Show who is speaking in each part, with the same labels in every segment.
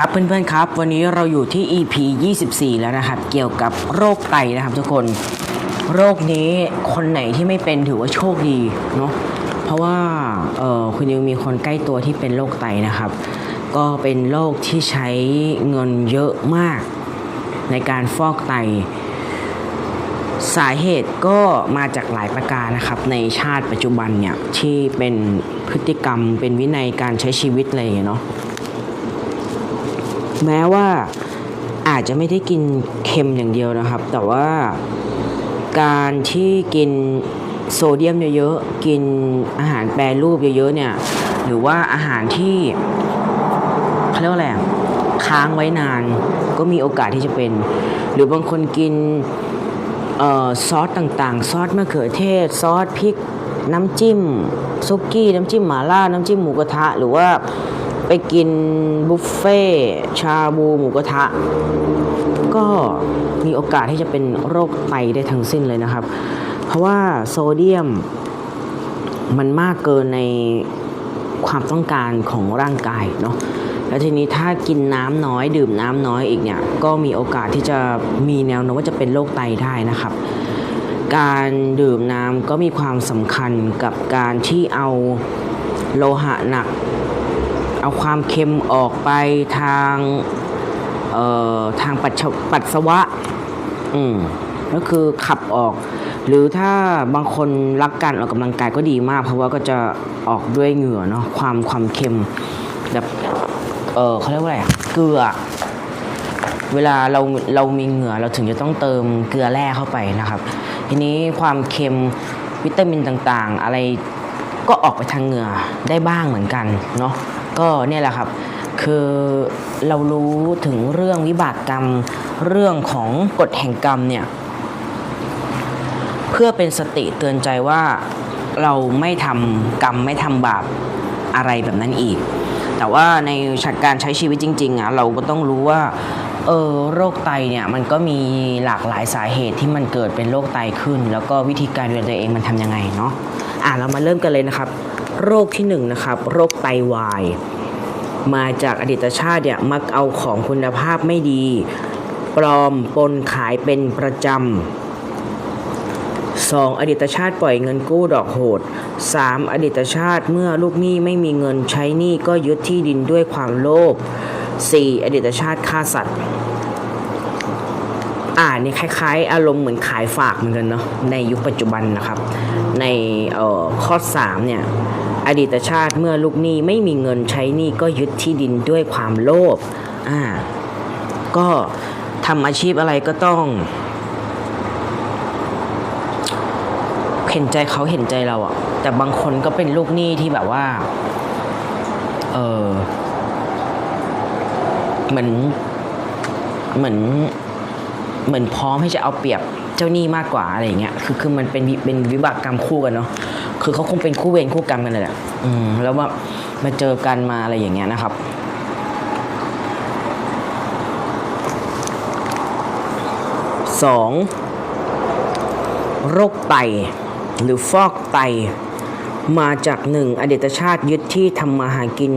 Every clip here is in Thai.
Speaker 1: ครับเพื่อนๆครับวันนี้เราอยู่ที่ EP 24 แล้วนะครับ เกี่ยวกับโรคไตนะครับทุกคน โรคนี้คนไหนที่ไม่เป็นถือว่าโชคดีเนาะเพราะว่าเออคุณยังมีคนใกล้ตัวที่เป็นโรคไตนะครับ ก็เป็นโรคที่ใช้เงินเยอะมาก ในการฟอกไต สาเหตุก็มาจากหลายประการนะครับ ในชาติปัจจุบันเนี่ยที่เป็นพฤติกรรมเป็นวินัยการใช้ชีวิตอะไรอย่างเงี้ยเนาะ แม้ว่าอาจจะไม่ได้กินเค็มอย่างเดียวนะครับ แต่ว่าการที่กินโซเดียมเยอะๆ กินอาหารแปรรูปเยอะๆเนี่ย หรือว่าอาหารที่เขาเรียกว่าอะไรค้างไว้นานก็มีโอกาสที่จะเป็น หรือบางคนกินออซอสต่างๆ ซอสมะเขือเทศ ซอสพริก น้ำจิ้มซุกี้ น้ำจิ้มหม่าล่า น้ำจิ้มหมูกระทะ หรือว่า ไปกินบุฟเฟ่ชาบูหมูกระทะ ก็มีโอกาสที่จะเป็นโรคไตได้ทั้งสิ้นเลยนะครับ เพราะว่าโซเดียมมันมากเกินในความต้องการของร่างกายเนาะแล้วทีนี้ถ้ากินน้ำน้อยดื่มน้ำน้อยอีกเนี่ยก็มีโอกาสที่จะมีแนวโน้มว่าจะเป็นโรคไตได้นะครับ การดื่มน้ำก็มีความสำคัญกับการที่เอาโลหะหนัก เอาความเค็มออกไปทางเอ่อทางปัสสาวปัสสาวะ อืมก็คือขับออก หรือถ้าบางคนรักการออกกำลังกายก็ดีมาก เพราะว่าก็จะออกด้วยเหงื่อเนาะความความเค็มแบบเออเขาเรียกว่าอะไรเกลือ เวลาเราเรามีเหงื่อเราถึงจะต้องเติมเกลือแร่เข้าไปนะครับ ทีนี้ความเค็มวิตามินต่างๆ อะไรก็ออกไปทางเหงื่อได้บ้างเหมือนกันเนาะ ก็เนี่ยแหละครับ คือเรารู้ถึงเรื่องวิบากกรรม เรื่องของกฎแห่งกรรมเนี่ย เพื่อเป็นสติเตือนใจว่าเราไม่ทำกรรมไม่ทำบาปอะไรแบบนั้นอีก แต่ว่าในการใช้ชีวิตจริงๆอะเราก็ต้องรู้ว่าเออโรคไตเนี่ยมันก็มีหลากหลายสาเหตุที่มันเกิดเป็นโรคไตขึ้น แล้วก็วิธีการดูแลตัวเองมันทำยังไงเนาะอะเรามาเริ่มกันเลยนะครับ โรคที่หนึ่งนะครับโรคไตวาย มาจากอดีตชาติเนี่ยมักเอาของคุณภาพไม่ดี ปลอมปนขายเป็นประจำ 2. อดีตชาติปล่อยเงินกู้ดอกโหด 3. อดีตชาติเมื่อลูกหนี้ไม่มีเงินใช้หนี้ก็ยึดที่ดินด้วยความโลภ 4. อดีตชาติฆ่าสัตว์ อ่านี่คล้ายๆ อารมณ์เหมือนขายฝากเหมือนกันเนาะในยุคปัจจุบันนะครับ ในเอ่อข้อ3เนี่ย อดีตชาติเมื่อลูกหนี้ไม่มีเงินใช้หนี้ก็ยึดที่ดินด้วยความโลภอ่าก็ทำอาชีพอะไรก็ต้อง เห็นใจเขาเห็นใจเราอะแต่บางคนก็เป็นลูกหนี้ที่แบบว่า เออเหมือนเหมือนเหมือนพร้อมให้จะเอาเปรียบ เจ้าหนี้มากกว่าอะไรอย่างเงี้ยคือคือมันเป็นเป็นวิบากกรรมคู่กันเนาะคือเขาคงเป็นคู่เวรคู่กรรมกันเลยแหละอืมแล้วว่ามาเจอกันมาอะไรอย่างเงี้ยนะครับสองโรคไตหรือฟอกไต มาจากหนึ่งอดีตชาติยึดที่ทำมาหากิน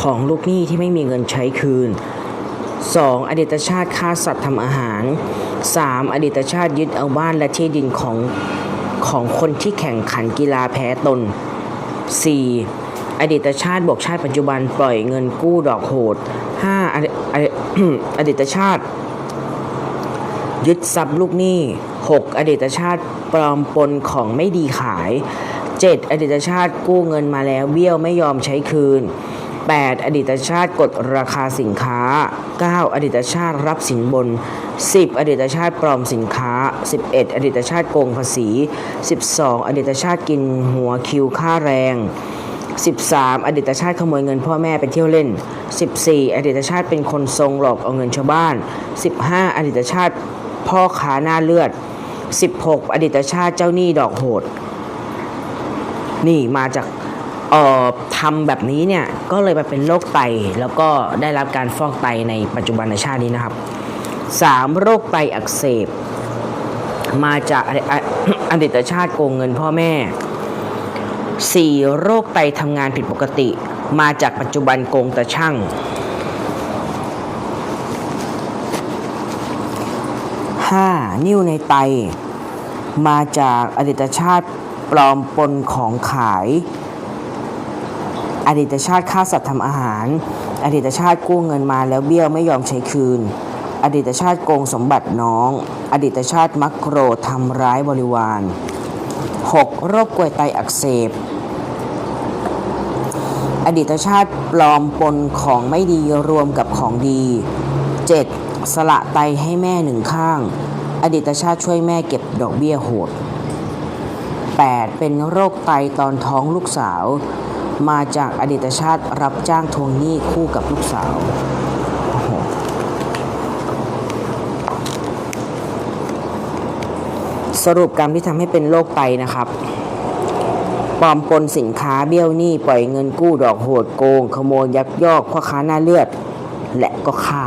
Speaker 1: ของลูกหนี้ที่ไม่มีเงินใช้คืน 2. อดีตชาติฆ่าสัตว์ทำอาหาร 3. อดีตชาติยึดเอาบ้านและที่ดินของของคนที่แข่งขันกีฬาแพ้ตน 4. อดีตชาติบวกชาติปัจจุบันปล่อยเงินกู้ดอกโหด 5. อดีอดีอดีตชาติ ยึดทรัพย์ลูกหนี้ 6. อดีตชาติปลอมปนของไม่ดีขาย 7. อดีตชาติกู้เงินมาแล้วเบี้ยวไม่ยอมใช้คืน 8. อดีตชาติกดราคาสินค้า 9. อดีตชาติรับสินบน 10. อดีตชาติปลอมสินค้า 11. อดีตชาติโกงภาษี 12. อดีตชาติกินหัวคิวค่าแรง 13. อดีตชาติขโมยเงินพ่อแม่ไปเที่ยวเล่น 14. อดีตชาติเป็นคนทรงหลอกเอาเงินชาวบ้าน 15. อดีตชาติพ่อค้าหน้าเลือด 16. อดีตชาติเจ้าหนี้ดอกโหด นี่มาจาก ออทำแบบนี้เนี่ยก็เลยไปเป็นโรคไต แล้วก็ได้รับการฟอกไตในปัจจุบันในชาตินี้นะครับ 3. โรคไตอักเสบ มาจากอดีตชาติโกงเงินพ่อแม่ 4. โรคไตทำงานผิดปกติ มาจากปัจจุบันโกงตะช่างห้านิ้วในไต มาจากอดีตชาติปลอมปนของขาย อดีตชาติฆ่าสัตว์ทำอาหาร อดีตชาติกู้เงินมาแล้วเบี้ยวไม่ยอมใช้คืน อดีตชาติโกงสมบัติน้อง อดีตชาติมักโกรธทำร้ายบริวาร 6. โรคกลวยไตอักเสบ อดีตชาติปลอมปนของไม่ดีรวมกับของดี 7. สละไตให้แม่หนึ่งข้าง อดีตชาติช่วยแม่เก็บดอกเบี้ยโหด 8. เป็นโรคไตตอนท้องลูกสาว มาจากอดีตชาติรับจ้างทวงหนี้คู่กับลูกสาวสรุปกรรมที่ทำให้เป็นโรคไตนะครับ ปลอมปนสินค้าเบี้ยวหนี้ปล่อยเงินกู้ดอกโหดโกง ขโมยยักยอกพ่อค้าหน้าเลือด และก็ฆ่า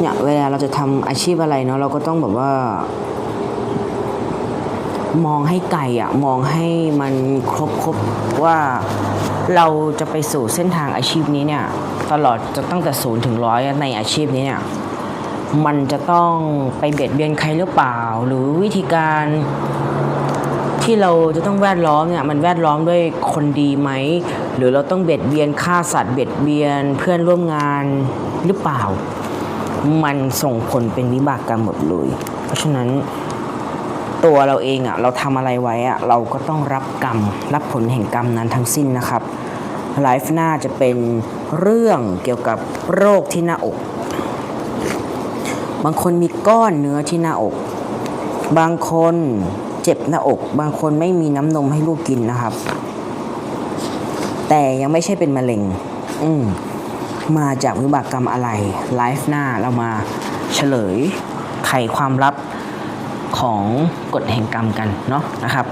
Speaker 1: เนี่ยเวลาเราจะทำอาชีพอะไรเนาะเราก็ต้องแบบว่า มองให้ไกลอะมองให้มันครบครบว่าเราจะไปสู่เส้นทางอาชีพนี้เนี่ย ตลอดจะตั้งแต่ศูนย์ถึงร้อยในอาชีพนี้เนี่ยมันจะต้องไปเบียดเบียนใครหรือเปล่า หรือวิธีการที่เราจะต้องแวดล้อมเนี่ยมันแวดล้อมด้วยคนดีไหม หรือเราต้องเบียดเบียนฆ่าสัตว์เบียดเบียนเพื่อนร่วมงานหรือเปล่า มันส่งผลเป็นวิบากกรรมหมดเลย เพราะฉะนั้น ตัวเราเองอะ่ะเราทำอะไรไว้อะ่ะเราก็ต้องรับกรรม รับผลแห่งกรรมนั้นทั้งสิ้นนะครับไลฟ์หน้าจะเป็นเรื่องเกี่ยวกับโรคที่หน้าอก บางคนมีก้อนเนื้อที่หน้าอก บางคนเจ็บหน้าอก บางคนไม่มีน้ำนมให้ลูกกินนะครับ แต่ยังไม่ใช่เป็นมะเร็ง อืมมาจากวิบากกรรมอะไรไลฟ์หน้าเรามาเฉลยไขความลับ ของกฎแห่งกรรมกันเนาะนะครับ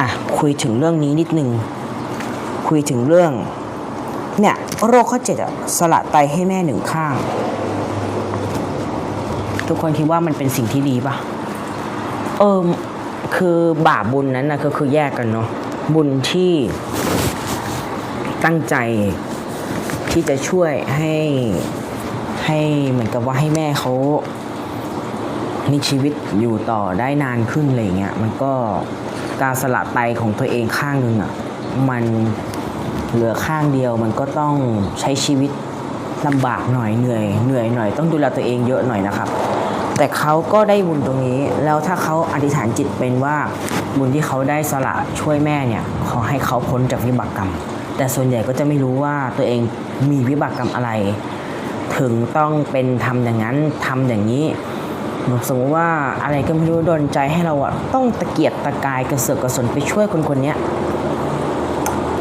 Speaker 1: อะคุยถึงเรื่องนี้นิดนึง คุยถึงเรื่องเนี่ยโรคข้อเจ็ดอะสละไตให้แม่หนึ่งข้าง ทุกคนคิดว่ามันเป็นสิ่งที่ดีปะเออคือบาปบุญนั้นนะก็คือแยกกันเนาะบุญที่ตั้งใจที่จะช่วยให้ให้เหมือนกับว่าให้แม่เขา มีชีวิตอยู่ต่อได้นานขึ้นอะไรเงี้ยมันก็การสละไตของตัวเองข้างหนึ่งอะ่ะมันเหลือข้างเดียวมันก็ต้องใช้ชีวิตลำบากหน่อยเหนื่อยเหนื่อยหน่อยต้องดูแลตัวเองเยอะหน่อยนะครับ แต่เขาก็ได้บุญตรงนี้ แล้วถ้าเขาอธิษฐานจิตเป็นว่าบุญที่เขาได้สละช่วยแม่เนี่ยขอให้เขาพ้นจากวิบากกรรม แต่ส่วนใหญ่ก็จะไม่รู้ว่าตัวเองมีวิบากกรรมอะไร ถึงต้องเป็นทำอย่างนั้นทำอย่างนี้ สมมติว่าอะไรก็ไม่รู้ดนใจให้เราอะต้องตะเกียกตะกายกระเสือกกระสนไปช่วยคนคนๆนี้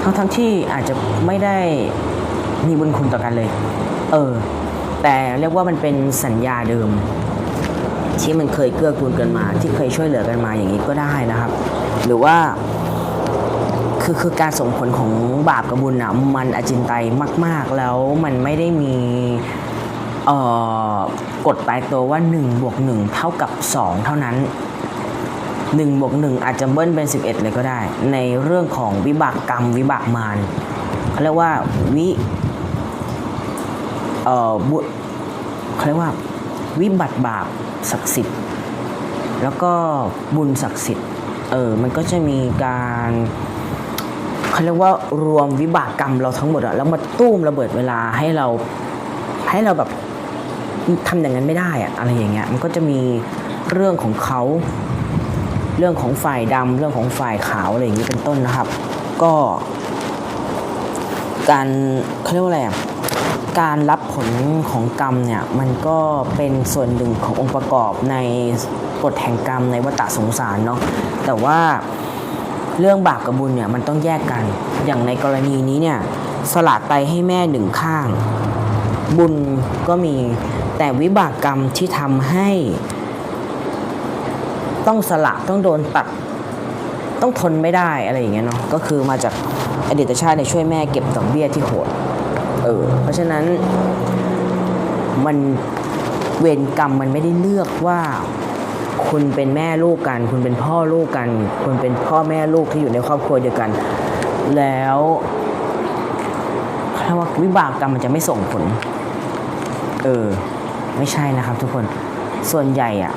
Speaker 1: ทั้งทั้งๆที่อาจจะไม่ได้มีบุญคุณต่อกันเลย เออ แต่เรียกว่ามันเป็นสัญญาเดิม ที่มันเคยเกื้อกูลกันมา ที่เคยช่วยเหลือกันมาอย่างนี้ก็ได้นะครับ หรือว่าคือคือการส่งผลของบาปกับบุญนะมันอจินไตยมาก ๆ แล้วมันไม่ได้มี กฎตายตัวว่า1บวก1เท่ากับ 2 เท่านั้น1บวก1อาจจะเบิ้ลเป็น 11 เลยก็ได้ ในเรื่องของวิบากกรรมวิบากมารเขาเรียกว่าวิเอ่อบุเขาเรียกว่า วิบัติบาปศักดิ์สิทธิ์ แล้วก็บุญศักดิ์สิทธิ์เออมันก็จะมีการเขาเรียกว่ารวมวิบากกรรมเราทั้งหมดอะแล้วมาตุ้มระเบิดเวลาให้เราให้เราแบบ ทำอย่างนั้นไม่ได้อะอะไรอย่างเงี้ยมันก็จะมีเรื่องของเขา เรื่องของฝ่ายดำเรื่องของฝ่ายขาวอะไรอย่างนี้เป็นต้นนะครับ ก็ การเขาเรียกว่าอะไรอะการรับผลของกรรมเนี่ยมันก็เป็นส่วนหนึ่งขององค์ประกอบในกฎแห่งกรรมในวัฏสงสารเนาะแต่ว่าเรื่องบาปกับบุญเนี่ยมันต้องแยกกันอย่างในกรณีนี้เนี่ยสละไตให้แม่หนึ่งข้าง บุญก็มี แต่วิบากกรรมที่ทำให้ ต้องสละต้องโดนตัด ต้องทนไม่ได้อะไรอย่างเงี้ยเนาะก็คือมาจากอดีตชาติเนี่ยช่วยแม่เก็บดอกเบี้ยที่โหดเออเพราะฉะนั้นมันเวรกรรมมันไม่ได้เลือกว่า คุณเป็นแม่ลูกกัน คุณเป็นพ่อลูกกัน คุณเป็นพ่อแม่ลูกที่อยู่ในครอบครัวเดียวกัน แล้วถ้าว่าวิบากกรรมมันจะไม่ส่งผล เออ ไม่ใช่นะครับ ทุกคนส่วนใหญ่อะ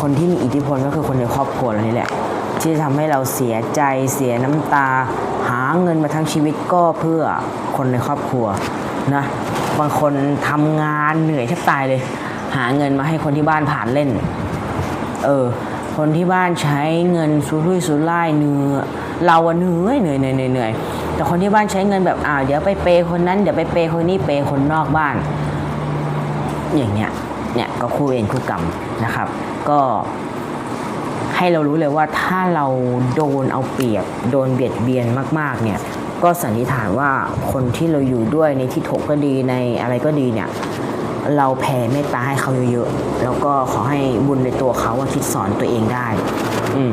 Speaker 1: คนที่มีอิทธิพลก็คือคนในครอบครัวเรานี่แหละ ที่จะทำให้เราเสียใจเสียน้ำตา หาเงินมาทั้งชีวิตก็เพื่อคนในครอบครัวนะบางคนทำงานเหนื่อยแทบตายเลย หาเงินมาให้คนที่บ้านผ่านเล่น เออ คนที่บ้านใช้เงินสุรุ่ยสุร่ายเหนื่อยเราอะเหนื่อยเหนื่อยเหนื่อยเหนื่อยแต่คนที่บ้านใช้เงินแบบอ่าเดี๋ยวไปเปย์คนนั้นเดี๋ยวไปเปย์คนนี้เปย์คนนอกบ้าน อย่างเนี้ยเนี่ยก็คู่เวรคู่กรรมนะครับ ก็ให้เรารู้เลยว่าถ้าเราโดนเอาเปรียบโดนเบียดเบียนมาก ๆ เนี่ย ก็สันนิษฐานว่าคนที่เราอยู่ด้วยในที่ถกก็ดีในอะไรก็ดีเนี่ย เราแผ่เมตตาให้เขาเยอะๆแล้วก็ขอให้บุญในตัวเขาว่าคิดสอนตัวเองได้ อืม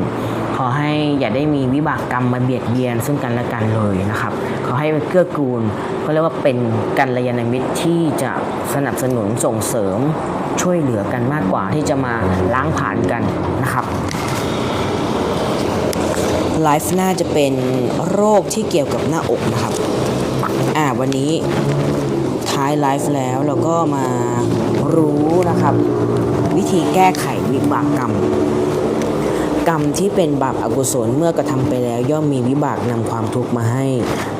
Speaker 1: อให้อย่าได้มีวิบากกรรมมาเบียดเบียนซึ่งกันและกันเลยนะครับ ขอให้เป็นเกื้อกูลก็เรียกว่าเป็นกัลยาณมิตรที่จะสนับสนุนส่งเสริมช่วยเหลือกันมากกว่าที่จะมาล้างผ่านกันนะครับไลฟ์หน้าจะเป็นโรคที่เกี่ยวกับหน้าอกนะครับ อ่าวันนี้ท้ายไลฟ์แล้วเราก็มารู้นะครับ วิธีแก้ไขวิบากกรรม กรรมที่เป็นบาปอากุศลเมื่อกระทำไปแล้วย่อมมีวิบากนำความทุกข์มาให้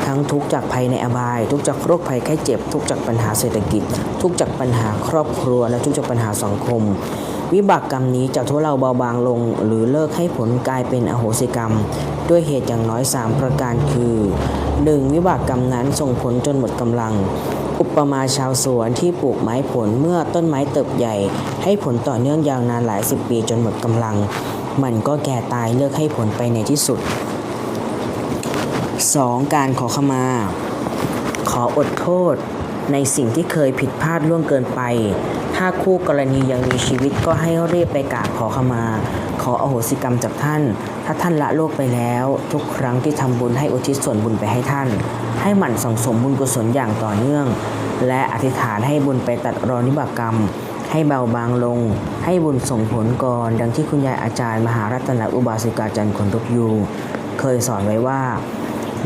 Speaker 1: ทั้งทุกข์จากภัยในอบาย ทุกข์จากโรคภัยไข้เจ็บ ทุกข์จากปัญหาเศรษฐกิจ ทุกข์จากปัญหาครอบครัว และทุกข์จากปัญหาสังคม วิบากกรรมนี้จะทุเราเบาบางลง หรือเลิกให้ผลกลายเป็นอโหสิกรรม ด้วยเหตุอย่างน้อย 3 ประการคือ 1. วิบากกรรมนั้นส่งผลจนหมดกำลังอุปมาชาวสวนที่ปลูกไม้ผลเมื่อต้นไม้เติบใหญ่ ให้ผลต่อเนื่องยาวนานหลายสิบปีจนหมดกำลัง มันก็แก่ตายเลิกให้ผลไปในที่สุด 2. การขอขมา ขออดโทษ ในสิ่งที่เคยผิดพลาดล่วงเกินไป ถ้าคู่กรณียังมีชีวิตก็ให้เรียบไปกราบขอขมา ขออโหสิกรรมจากท่าน ถ้าท่านละโลกไปแล้ว ทุกครั้งที่ทำบุญให้อุทิศส่วนบุญไปให้ท่าน ให้หมั่นสั่งสมบุญกุศลอย่างต่อเนื่อง และอธิษฐานให้บุญไปตัดรอนิบากรรม ให้เบาบางลง ให้บุญส่งผลก่อน ดังที่คุณยายอาจารย์มหารัตนอุบาสิกาจันทร์คนทุกยูเคยสอนไว้ว่า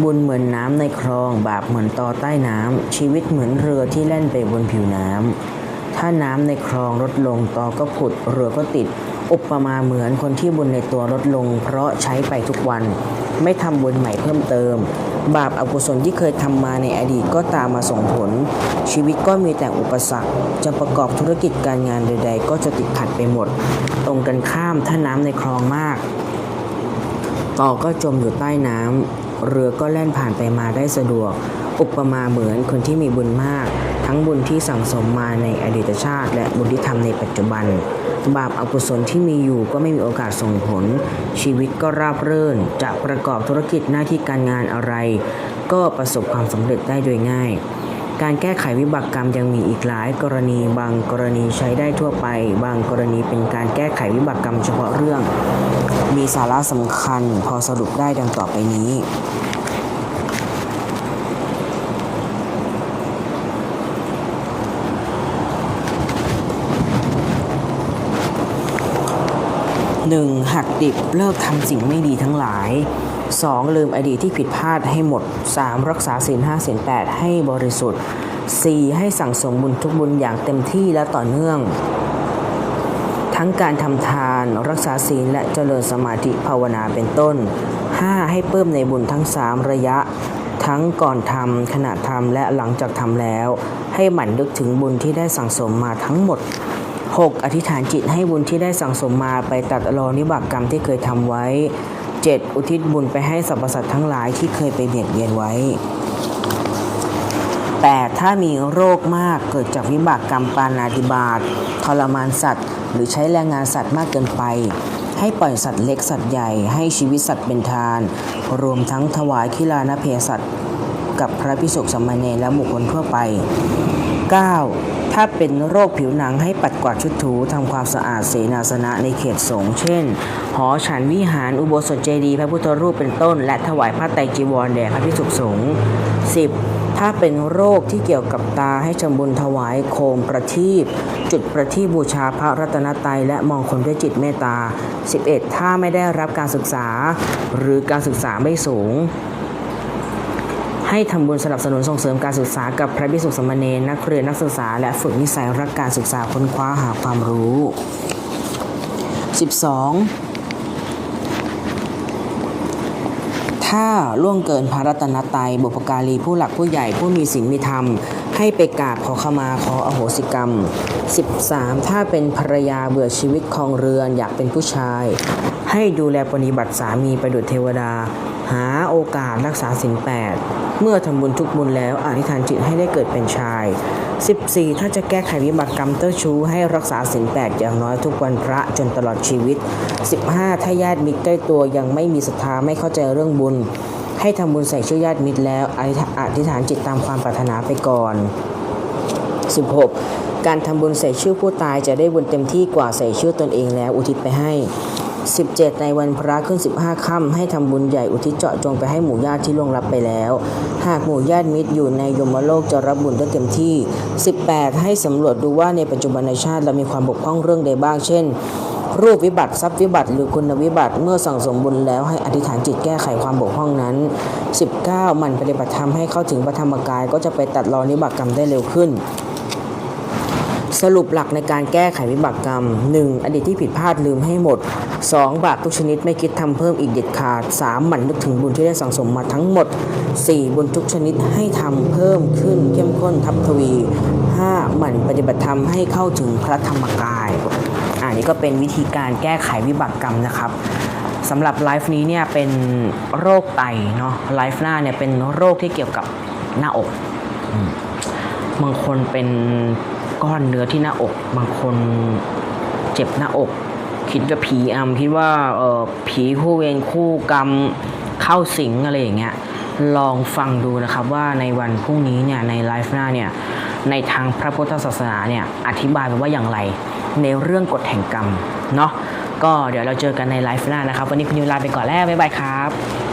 Speaker 1: บุญเหมือนน้ำในคลอง บาปเหมือนตอใต้น้ำชีวิตเหมือนเรือที่แล่นไปบนผิวน้ำถ้าน้ำในคลองลดลงตอก็ผุดเรือก็ติด อุปมาเหมือนคนที่บุญในตัวลดลง เพราะใช้ไปทุกวัน ไม่ทำบุญใหม่เพิ่มเติม บาปอกุศลที่เคยทำมาในอดีตก็ตามมาส่งผล ชีวิตก็มีแต่อุปสรรค จะประกอบธุรกิจการงานใดๆ ก็จะติดขัดไปหมด ตรงกันข้ามถ้าน้ำในคลองมาก ต่อก็จมอยู่ใต้น้ำเรือก็แล่นผ่านไปมาได้สะดวก อุปมาเหมือนคนที่มีบุญมาก ทั้งบุญที่สั่งสมมาในอดีตชาติ และบุญที่ทำในปัจจุบัน บาปอกุศลที่มีอยู่ก็ไม่มีโอกาสส่งผล ชีวิตก็ราบรื่น จะประกอบธุรกิจหน้าที่การงานอะไร ก็ประสบความสำเร็จได้โดยง่าย การแก้ไขวิบากกรรมยังมีอีกหลายกรณี บางกรณีใช้ได้ทั่วไป บางกรณีเป็นการแก้ไขวิบากกรรมเฉพาะเรื่อง มีสาระสำคัญพอสรุปได้ดังต่อไปนี้ 1. หักดิบเลิกทำสิ่งไม่ดีทั้งหลาย 2. ลืมอดีตที่ผิดพลาดให้หมด 3. รักษาศีลห้าศีลแปดให้บริสุทธิ์ 4. ให้สั่งสมบุญทุกบุญอย่างเต็มที่และต่อเนื่อง ทั้งการทำทานรักษาศีลและเจริญสมาธิภาวนาเป็นต้น 5. ให้เพิ่มในบุญทั้ง 3 ระยะ ทั้งก่อนทำขณะทำและหลังจากทำแล้ว ให้หมั่นนึกถึงบุญที่ได้สั่งสมมาทั้งหมด 6. อธิษฐานจิตให้บุญที่ได้สั่งสมมาไปตัดรอนิบากกรรมที่เคยทำไว้ 7. อุทิศบุญไปให้สรรพสัตว์ทั้งหลายที่เคยไปเบียดเบียนไว้ 8. ถ้ามีโรคมากเกิดจากวิบากกรรมปานาติบาตทรมานสัตว์ หรือใช้แรงงานสัตว์มากเกินไป ให้ปล่อยสัตว์เล็กสัตว์ใหญ่ให้ชีวิตสัตว์เป็นทาน รวมทั้งถวายคิลานเพสัตว์กับพระพิสุขสามเณรและบุคคลทั่วไป 9. ถ้าเป็นโรคผิวหนังให้ปัดกวาดชุดถูทำความสะอาดเสนาสนะในเขตสงฆ์เช่น หอฉันวิหารอุโบสถเจดีย์พระพุทธรูปเป็นต้น และถวายผ้าไตรจีวรแด่พระพิสุสงฆ์ 10. ถ้าเป็นโรคที่เกี่ยวกับตาให้ชำบุญถวายโคมประทีปจุดประทีปบูชาพระรัตนตรัยและมองคนด้วยจิตเมตตา 11. ถ้าไม่ได้รับการศึกษา หรือการศึกษาไม่สูง ให้ทำบุญสนับสนุนส่งเสริมการศึกษากับพระภิกษุสามเณรนักเรียนนักศึกษา และฝึกนิสัยรักการศึกษาค้นคว้าหาความรู้ 12 ถ้าล่วงเกินพระรัตนตรัยบุพการีผู้หลักผู้ใหญ่ผู้มีศีลมีธรรม ให้ไปกราบขอขมาขออโหสิกรรม 13. ถ้าเป็นภรรยาเบื่อชีวิตคองเรือนอยากเป็นผู้ชาย ให้ดูแลปฏิบัติสามีประดุจเทวดา หาโอกาสรักษาศีลแปดเมื่อทำบุญทุกบุญแล้วอธิษฐานจิตให้ได้เกิดเป็นชาย 14. ถ้าจะแก้ไขวิบากกรรมเต้าชู้ให้รักษาศีลแปดอย่างน้อยทุกวันพระจนตลอดชีวิต 15. ถ้าญาติมิตรใกล้ตัวยังไม่มีศรัทธาไม่เข้าใจเรื่องบุญ ให้ทำบุญใส่ชื่อญาติมิตรแล้วอธิษฐานจิตตามความปรารถนาไปก่อน 16. การทำบุญใส่ชื่อผู้ตายจะได้บุญเต็มที่กว่าใส่ชื่อตนเองแล้วอุทิศไปให้ 17 ในวันพระขึ้น 15ค่ำให้ทำบุญใหญ่อุทิศเจาะจงไปให้หมู่ญาติที่ล่วงลับไปแล้ว หากหมู่ญาติมิตรอยู่ในยมโลกจะรับบุญได้เต็มที่ 18 ให้สำรวจดูว่าในปัจจุบันในชาติเรามีความบกพร่องเรื่องใดบ้างเช่น รูปวิบัติทรัพย์วิบัติ หรือคุณวิบัติเมื่อสั่งสมบุญแล้วให้อธิษฐานจิตแก้ไขความบกพร่องนั้น 19หมันปฏิบัติธรรมให้เข้าถึงพระธรรมกาย ก็จะไปตัดรอนวิบากกรรมได้เร็วขึ้นสรุปหลักในการแก้ไขวิบากกรรม 1. อดีตที่ผิดพลาดลืมให้หมด 2. บาปทุกชนิดไม่คิดทำเพิ่มอีกเด็ดขาด 3. หมั่นนึกถึงบุญที่ได้สั่งสมมาทั้งหมด 4. บุญทุกชนิดให้ทำเพิ่มขึ้นเข้มข้นทับทวี 5. หมั่นปฏิบัติธรรมให้เข้าถึงพระธรรมกาย นี้ก็เป็นวิธีการแก้ไขวิบากกรรมนะครับสำหรับไลฟ์นี้เนี่ยเป็นโรคไตเนาะไลฟ์หน้าเนี่ยเป็นโรคที่เกี่ยวกับหน้าอกบางคนเป็นก้อนเนื้อที่หน้าอก บางคนเจ็บหน้าอก คิดว่าผีอำคิดว่าเออผีคู่เวรคู่กรรมเข้าสิงอะไรอย่างเงี้ยลองฟังดูนะครับว่าในวันพรุ่งนี้เนี่ยในไลฟ์หน้าเนี่ยในทางพระพุทธศาสนาเนี่ยอธิบายไปว่าอย่างไร ในเรื่องกฎแห่งกรรมเนาะก็เดี๋ยวเราเจอกันในไลฟ์หน้านะครับ วันนี้คุณยูลาไปก่อนแล้วบ๊ายบายครับ